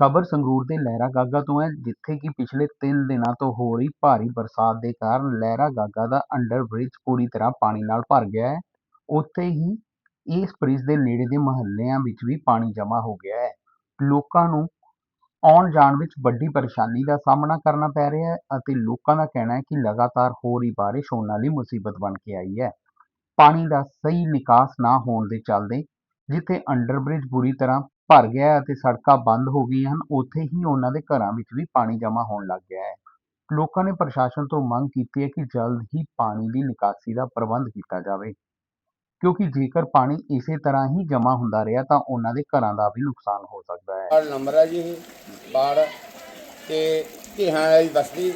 ਖਬਰ ਸੰਗਰੂਰ ਦੇ ਲਹਿਰਾ ਗਾਗਾ ਤੋਂ ਹੈ, ਜਿੱਥੇ ਕਿ ਪਿਛਲੇ ਤਿੰਨ ਦਿਨਾਂ ਤੋਂ ਹੋ ਰਹੀ ਭਾਰੀ ਬਰਸਾਤ ਦੇ ਕਾਰਨ ਲਹਿਰਾ ਗਾਗਾ ਦਾ ਅੰਡਰ ਬ੍ਰਿਜ ਪੂਰੀ ਤਰ੍ਹਾਂ ਪਾਣੀ ਨਾਲ ਭਰ ਗਿਆ ਹੈ। ਉੱਥੇ ਹੀ ਇਸ ਬ੍ਰਿਜ ਦੇ ਨੇੜੇ ਦੇ ਮੁਹੱਲਿਆਂ ਵਿੱਚ ਵੀ ਪਾਣੀ ਜਮ੍ਹਾਂ ਹੋ ਗਿਆ ਹੈ। ਲੋਕਾਂ ਨੂੰ ਆਉਣ ਜਾਣ ਵਿੱਚ ਵੱਡੀ ਪਰੇਸ਼ਾਨੀ ਦਾ ਸਾਹਮਣਾ ਕਰਨਾ ਪੈ ਰਿਹਾ ਹੈ ਅਤੇ ਲੋਕਾਂ ਦਾ ਕਹਿਣਾ ਹੈ ਕਿ ਲਗਾਤਾਰ ਹੋ ਰਹੀ ਬਾਰਿਸ਼ ਹੋਣ ਵਾਲੀ ਮੁਸੀਬਤ ਬਣ ਕੇ ਆਈ ਹੈ। ਪਾਣੀ ਦਾ ਸਹੀ ਨਿਕਾਸ ਨਾ ਹੋਣ ਦੇ ਚੱਲਦੇ ਜਿੱਥੇ ਅੰਡਰ ਬ੍ਰਿਜ ਬੁਰੀ ਤਰ੍ਹਾਂ ਭਰ ਗਿਆ ਅਤੇ ਸੜਕਾਂ ਬੰਦ ਹੋ ਗਈਆਂ ਹਨ ਉੱਥੇ ਹੀ ਉਹਨਾਂ ਦੇ ਘਰਾਂ ਵਿੱਚ ਵੀ ਪਾਣੀ ਜਮ੍ਹਾਂ ਹੋਣ ਲੱਗ ਗਿਆ ਹੈ। ਲੋਕਾਂ ਨੇ ਪ੍ਰਸ਼ਾਸਨ ਤੋਂ ਮੰਗ ਕੀਤੀ ਹੈ ਕਿ ਜਲਦ ਹੀ ਪਾਣੀ ਦੀ ਨਿਕਾਸੀ ਦਾ ਪ੍ਰਬੰਧ ਕੀਤਾ ਜਾਵੇ ਕਿਉਂਕਿ ਜੇਕਰ ਪਾਣੀ ਇਸੇ ਤਰ੍ਹਾਂ ਹੀ ਜਮ੍ਹਾਂ ਹੁੰਦਾ ਰਿਹਾ ਤਾਂ ਉਹਨਾਂ ਦੇ ਘਰਾਂ ਦਾ ਵੀ ਨੁਕਸਾਨ ਹੋ ਸਕਦਾ ਹੈ। ਨੰਬਰ ਹੈ ਜੀ ਬਾੜ ਤੇ ਢਿਹਾਂ ਵਾਲੀ ਬਸਤੀ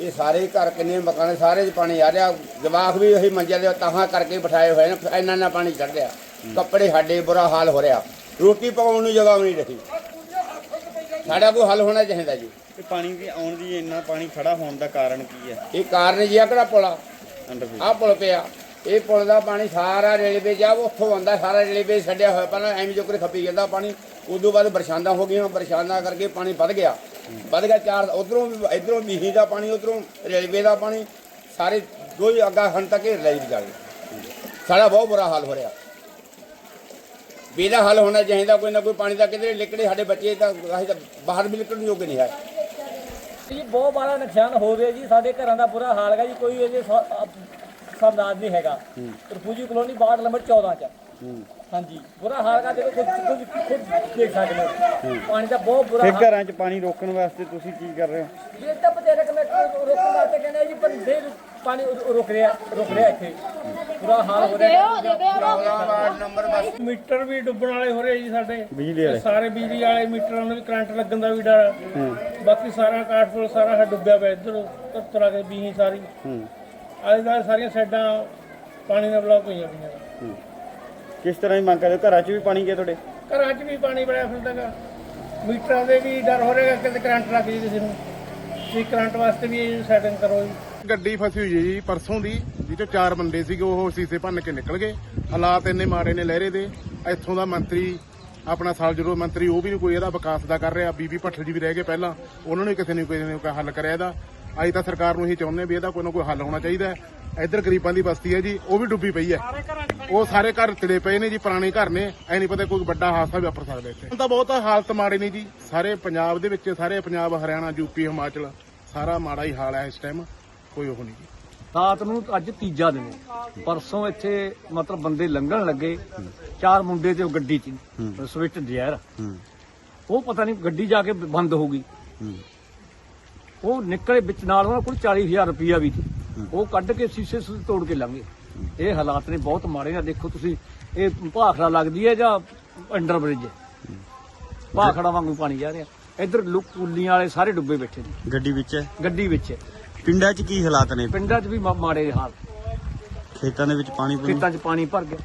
ਇਹ ਸਾਰੇ ਘਰ ਕਿੰਨੇ ਮਕਾਨ ਸਾਰੇ 'ਚ ਪਾਣੀ ਆ ਰਿਹਾ ਜਵਾਕ ਵੀ ਉਹੀ ਮੰਜੇ ਦੇ ਤਾਹਾਂ ਕਰਕੇ ਬਿਠਾਏ ਹੋਏ ਨੇ ਇੰਨਾ ਇੰਨਾ ਪਾਣੀ ਚੜ ਰਿਹਾ। ਕੱਪੜੇ ਸਾਡੇ ਬੁਰਾ ਹਾਲ ਹੋ ਰਿਹਾ। ਰੋਟੀ ਪਕਾਉਣ ਨੂੰ ਜਗ੍ਹਾ ਵੀ ਨਹੀਂ ਰਹੀ। ਸਾਡਾ ਕੋਈ ਹੱਲ ਹੋਣਾ ਚਾਹੀਦਾ ਜੀ। ਤੇ ਪਾਣੀ ਦੀ ਆਉਣ ਦੀ ਇੰਨਾ ਪਾਣੀ ਖੜਾ ਹੋਣ ਦਾ ਕਾਰਨ ਕੀ ਹੈ? ਇਹ ਕਾਰਨ ਜੀ ਆ ਕਿਹੜਾ ਪੁਲਾ ਆਹ ਪੁਲ ਪਿਆ। ਇਹ ਪੁਲ ਦਾ ਪਾਣੀ ਸਾਰਾ ਰੇਲਵੇ ਜਾ ਉੱਥੋਂ ਆਉਂਦਾ ਸਾਰਾ ਰੇਲਵੇ ਛੱਡਿਆ ਹੋਇਆ। ਪਹਿਲਾਂ ਐਵੇਂ ਜੋ ਕਰੇ ਖੱਪੀ ਜਾਂਦਾ ਪਾਣੀ ਉਦੋਂ ਬਾਅਦ ਬਰਸਾਤਾਂ ਹੋ ਗਈਆਂ ਬਰਸਾਤਾਂ ਕਰਕੇ ਪਾਣੀ ਵੱਧ ਗਿਆ। ਵੱਧ ਗਿਆ ਚਾਰ ਉਧਰੋਂ ਇਧਰੋਂ ਮੀਂਹ ਦਾ ਪਾਣੀ ਉਧਰੋਂ ਰੇਲਵੇ ਦਾ ਪਾਣੀ ਸਾਰੇ ਦੋ ਹੀ ਅੱਗਾ ਹਨ ਤੱਕ ਲੈ ਜਾ ਸਾਡਾ ਬਹੁਤ ਬੁਰਾ ਹਾਲ ਹੋ ਰਿਹਾ। ਵੀ ਇਹਦਾ ਹੱਲ ਹੋਣਾ ਚਾਹੀਦਾ ਕੋਈ ਨਾ ਕੋਈ ਪਾਣੀ ਦਾ ਕਿਧਰੇ ਲਿਕੜੇ ਸਾਡੇ ਬੱਚੇ ਤਾਂ ਅਸੀਂ ਤਾਂ ਬਾਹਰ ਵੀ ਨਿਕਲਣ ਯੋਗ ਨਹੀਂ ਹੈ ਜੀ ਬਹੁਤ ਬੜਾ ਨੁਕਸਾਨ ਹੋ ਰਿਹਾ ਜੀ ਸਾਡੇ ਘਰਾਂ ਦਾ ਬੁਰਾ ਹਾਲ ਹੈਗਾ ਜੀ ਕੋਈ ਇਹਦੇ ਸਰਦਾਰ ਨਹੀਂ ਹੈਗਾ। ਰਫੂਜੀ ਕਲੋਨੀ ਵਾਰਡ ਨੰਬਰ 14 ਚ। ਹਾਂਜੀ ਬੁਰਾ ਹਾਲ ਹੈਗਾ ਦੇਖੋ ਖੁਦ ਖੁਦ ਖੁਦ ਦੇਖ ਸਕਦੇ ਹੋ। ਪਾਣੀ ਦਾ ਬਹੁਤ ਬੁਰਾ ਹਾਲ। ਘਰਾਂ 'ਚ ਪਾਣੀ ਰੋਕਣ ਵਾਸਤੇ ਤੁਸੀਂ ਕੀ ਕਰ ਰਹੇ ਹੋ? ਜੀ ਤਾਂ ਬਤੇਰੇ ਕਿ ਮੈਂ ਰੋਕਣ ਵਾਸਤੇ ਕਹਿੰਦੇ ਜੀ ਪਰ ਦੇ ਪਾਣੀ ਰੁਕ ਰਿਹਾ ਰੁਕ ਰਿਹਾ ਇੱਥੇ। ਬੁਰਾ ਹਾਲ ਹੋ ਰਿਹਾ ਵਾਰਡ ਨੰਬਰ ਬਸ। ਮੀਟਰ ਵੀ ਡੁੱਬਣ ਵਾਲੇ ਹੋ ਰਹੇ ਜੀ ਸਾਡੇ। ਬਿਜਲੀ ਵਾਲੇ। ਸਾਰੇ ਬਿਜਲੀ ਵਾਲੇ ਮੀਟਰਾਂ ਨੂੰ ਵੀ ਕਰੰਟ ਲੱਗਣ ਦਾ ਵੀ ਡਰ ਬਾਕੀ ਸਾਰਾ ਕਾਠਪੁਰ ਸਾਰਾ ਹੈ ਡੁੱਬਿਆ ਪਿਆ ਇੱਧਰ। ਤਰ੍ਹਾਂ ਕੇ ਬੀਹੀ ਸਾਰੀ। ਹੂੰ। ਆਲੇ ਦੁਆਲੇ ਸਾਰੀਆਂ ਸਾਈਡਾਂ ਪਾਣੀ ਨਾਲ ਬਲੌਕ ਹੋਈਆਂ ਪਈਆਂ। ਹੂੰ। ਕਿਸ ਤਰ੍ਹਾਂ ਦੀ ਮੰਗ ਕਰਦੇ? ਹੋ? ਘਰਾਂ 'ਚ ਵੀ ਪਾਣੀ ਗਿਆ ਤੁਹਾਡੇ? ਘਰਾਂ 'ਚ ਵੀ ਪਾਣੀ ਬੜਿਆ ਫਿਰਦਾ ਗਾ ਮੀਟਰਾਂ ਦੇ ਵੀ ਡਰ ਹੋ ਰਿਹਾ ਕਿ ਕਰੰਟ ਲੱਗ ਜੇ ਕਿਸੇ ਨੂੰ। ਤੁਸੀਂ ਕਰੰਟ ਵਾਸਤੇ ਵੀ ਸੈਟਿੰਗ ਕਰੋ ਜੀ। ਗੱਡੀ ਫਸੀ ਹੋਈ ਹੈ ਜੀ ਪਰਸੋਂ ਦੀ ਜਿਹਦੇ ਚਾਰ ਬੰਦੇ ਸੀਗੇ, ਉਹ ਸੀਸੇ ਭੰਨ ਕੇ ਨਿਕਲ ਗਏ। ਹਾਲਾਤ ਇੰਨੇ ਮਾੜੇ ਨੇ ਲਹਿਰੇ ਦੇ। ਇੱਥੋਂ ਦਾ ਮੰਤਰੀ, ਆਪਣਾ ਸਾਲ ਜਦੋਂ ਮੰਤਰੀ, ਉਹ ਵੀ ਕੋਈ ਇਹਦਾ ਵਿਕਾਸ ਦਾ ਕਰ ਰਿਹਾ। ਬੀਬੀ ਭੱਠਲ ਜੀ ਵੀ ਰਹਿ ਗਏ ਪਹਿਲਾਂ। ਉਹਨਾਂ ਨੇ ਕਿਸੇ ਨੇ ਕੋਈ ਨੇ ਕੋਈ ਹੱਲ ਕਰਿਆ ਇਹਦਾ। ਅੱਜ ਤਾਂ ਸਰਕਾਰ ਨੂੰ ਇਹੀ ਚਾਹੁੰਦੇ ਵੀ ਇਹਦਾ ਕੋਈ ਨਾ ਕੋਈ ਹੱਲ ਹੋਣਾ ਚਾਹੀਦਾ ਇੱਧਰ ਗਰੀਬਾਂ ਦੀ ਬਸਤੀ ਹੈ ਜੀ, ਉਹ ਵੀ ਡੁੱਬੀ ਪਈ ਹੈ। ਉਹ ਸਾਰੇ ਘਰ ਤਿੜੇ ਪਏ ਨੇ ਜੀ, ਪੁਰਾਣੇ ਘਰ ਨੇ। ਐ ਨਹੀਂ ਪਤਾ ਕੋਈ ਵੱਡਾ ਹਾਦਸਾ ਵੀ ਵਾਪਰ ਸਕਦਾ ਇੱਥੇ। ਹੁਣ ਤਾਂ ਬਹੁਤ ਹਾਲਤ ਮਾੜੇ ਨੇ ਜੀ। ਸਾਰੇ ਪੰਜਾਬ ਦੇ ਵਿੱਚ, ਸਾਰੇ ਪੰਜਾਬ, ਹਰਿਆਣਾ ਯੂਪੀ ਹਿਮਾਚਲ, ਸਾਰਾ ਮਾੜਾ ਹੀ ਹਾਲ ਹੈ ਇਸ ਟਾਈਮ ਕੋਈ ਉਹ ਨਹੀਂ। ਜੀ ਰਾਤ ਨੂੰ ਅੱਜ ਤੀਜਾ ਦਿਨ ਹੈ। ਪਰਸੋਂ ਇੱਥੇ ਮਤਲਬ ਬੰਦੇ ਲੰਘਣ ਲੱਗੇ। ਚਾਰ ਮੁੰਡੇ ਤੇ ਉਹ ਗੱਡੀ 'ਚ ਸਵਿਫਟ ਡਿਜ਼ਾਇਰ। ਉਹ ਪਤਾ ਨਹੀਂ ਗੱਡੀ ਜਾ ਕੇ ਬੰਦ ਹੋ ਗਈ। ਉਹ ਨਿਕਲੇ ਵਿੱਚ ਨਾਲ ਉਹਨਾਂ ਕੋਲ 40000 ਰੁਪਇਆ ਵੀ ਸੀ। ਉਹ ਕੱਢ ਕੇ ਸੀਸੇ ਸੂਸੇ ਤੋੜ ਕੇ ਲੰਘੇ ਇਹ ਹਾਲਾਤ ਨੇ ਬਹੁਤ ਮਾੜੇ ਆ ਦੇਖੋ ਤੁਸੀਂ ਇਹ ਭਾਖੜਾ ਲੱਗਦੀ ਹੈ ਜਾਂ ਅੰਡਰ ਬ੍ਰਿਜ ਭਾਖੜਾ ਵਾਂਗੂ ਪਾਣੀ ਜਾ ਰਿਹਾ। ਇੱਧਰ ਲੋਕ ਕੁੱਲੀਆਂ ਵਾਲੇ ਸਾਰੇ ਡੁੱਬੇ ਬੈਠੇ ਨੇ। ਗੱਡੀ ਵਿੱਚ ਹੈ? ਗੱਡੀ ਵਿੱਚ ਹੈ। ਪਿੰਡਾਂ 'ਚ ਕੀ ਹਾਲਾਤ ਨੇ? ਪਿੰਡਾਂ 'ਚ ਵੀ ਮਾ- ਮਾੜੇ ਹਾਲ। ਖੇਤਾਂ ਦੇ ਵਿੱਚ ਪਾਣੀ ਪੂਣੀ? ਖੇਤਾਂ 'ਚ ਪਾਣੀ ਭਰ ਗਿਆ।